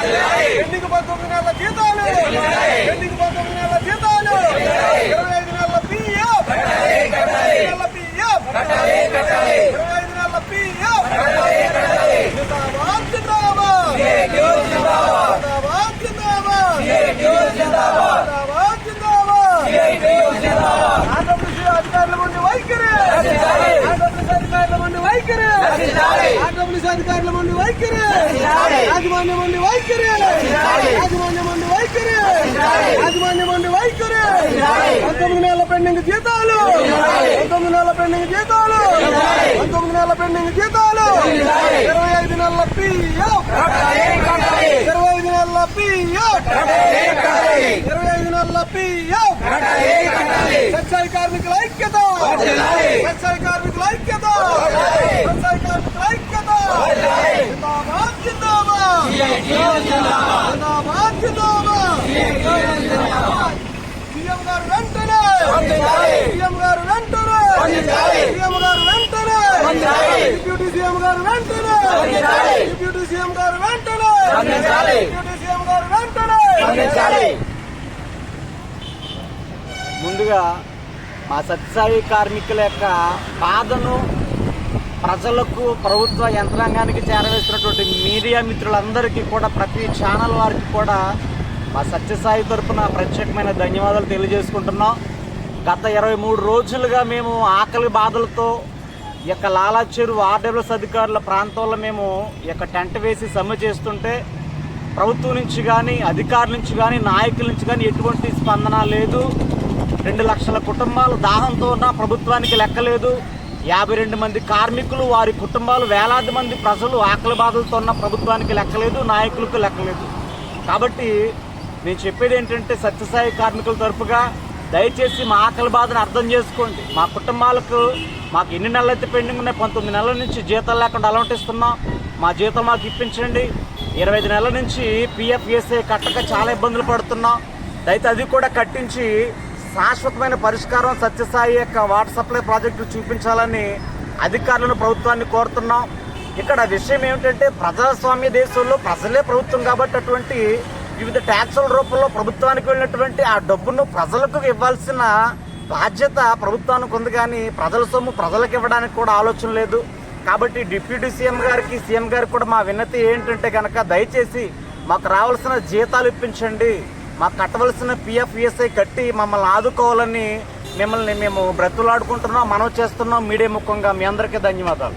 Pending పంతొమ్మిది నెలల జీతాలు పెండింగ్ పంతొమ్మిది నెలల జీతాలు ఇరవై ఐదు నెలల పిఎఫ్ నెలల పిఎఫ్ ఇరవై ఐదు నెలల పిఎఫ్ జిందాబాద్ జిందాబాద్ జిందాబాద్ జిందాబాద్ జిందాబాద్ జిందాబాద్ ఆంధ్రప్రదేశ్ అధికారుల ముందు వైఖరి ఆంధ్రప్రదేశ్ అధికారుల ముందు వైఖరి అధికారుల ముందు వైఖరి. యాజమాన్యం ముందు వైఖరి. యాజమాన్యం ముందు వైఖరి. యాజమాన్యం ముందు వైఖరి. పంతొమ్మిది నెలల పెండింగ్ జీతాలు. పంతొమ్మిది నెలల పెండింగ్ జీతాలు. పంతొమ్మిది నెలల పెండింగ్ జీతాలు. ఇరవై ఐదు నెలల పిఎఫ్ ఇరవై ఐదు నెలల పిఎఫ్ ఇరవై ఐదు నెలల పిఎఫ్ వ్యవసాయ కార్మికుల ఐక్యత. వ్యవసాయ కార్మికుల ఐక్యత వ్యవసాయ కార్మికుల ఐక్యత జిందాబాద్ జిందాబాద్ జిందాబాద్ జిందాబాద్ సీఎం గారు వెంటనే సీఎం గారు వెంటనే సీఎం గారు వెంటనే డిప్యూటీ సీఎం గారు వెంటనే డిప్యూటీ సీఎం గారు వెంటనే డిప్యూటీ సీఎం గారు వెంటనే ముందుగా మా సత్యసాయి కార్మికుల యొక్క బాధను ప్రజలకు ప్రభుత్వ యంత్రాంగానికి చేరవేసినటువంటి మీడియా మిత్రులందరికీ కూడా ప్రతి ఛానల్ వారికి కూడా మా సత్యసాయి తరపున ప్రత్యేకమైన ధన్యవాదాలు తెలియజేసుకుంటున్నాం. గత ఇరవై మూడు రోజులుగా మేము ఆకలి బాధలతో ఈ యొక్క లాలాచేరు ఆర్డబ్ల్యూఎస్ అధికారుల ప్రాంతంలో మేము ఈ యొక్క టెంట్ వేసి సమ్మె చేస్తుంటే ప్రభుత్వం నుంచి కానీ అధికారుల నుంచి కానీ నాయకుల నుంచి కానీ ఎటువంటి స్పందన లేదు. రెండు లక్షల కుటుంబాలు దాహంతో ఉన్న ప్రభుత్వానికి లెక్కలేదు. యాభై రెండు మంది కార్మికులు వారి కుటుంబాలు వేలాది మంది ప్రజలు ఆకలి బాధలతో ఉన్న ప్రభుత్వానికి లెక్కలేదు నాయకులకు లెక్కలేదు. కాబట్టి నేను చెప్పేది ఏంటంటే సత్యసాయి కార్మికుల తరపుగా దయచేసి మా ఆకలి బాధను అర్థం చేసుకోండి. మా కుటుంబాలకు మాకు ఎన్ని నెలలు అయితే పెండింగ్ ఉన్నాయి పంతొమ్మిది నెలల నుంచి జీతాలు లేకుండా అలవటిస్తున్నాం మా జీతం మాకు ఇప్పించండి. ఇరవై ఐదు నెలల నుంచి పిఎఫ్ఎస్ఏ కట్టక చాలా ఇబ్బందులు పడుతున్నాం. అయితే అది కూడా కట్టించి శాశ్వతమైన పరిష్కారం సత్యసాయి యొక్క వాటర్ సప్లై ప్రాజెక్టు చూపించాలని అధికారులను ప్రభుత్వాన్ని కోరుతున్నాం. ఇక్కడ విషయం ఏమిటంటే ప్రజాస్వామ్య దేశంలో ప్రజలే ప్రభుత్వం కాబట్టి అటువంటి వివిధ ట్యాక్సుల రూపంలో ప్రభుత్వానికి వెళ్ళినటువంటి ఆ డబ్బును ప్రజలకు ఇవ్వాల్సిన బాధ్యత ప్రభుత్వానికి ఉంది కానీ ప్రజల సొమ్ము ప్రజలకు ఇవ్వడానికి కూడా ఆలోచన లేదు. కాబట్టి డిప్యూటీ సీఎం గారికి సీఎం గారికి కూడా మా విన్నతి ఏంటంటే కనుక దయచేసి మాకు రావాల్సిన జీతాలు ఇప్పించండి. మాకు కట్టవలసిన పిఎఫ్ఎస్ఐ కట్టి మమ్మల్ని ఆదుకోవాలని మిమ్మల్ని మేము బ్రతులాడుకుంటున్నాం మనం చేస్తున్నాం. మీడియా ముఖంగా మీ అందరికీ ధన్యవాదాలు.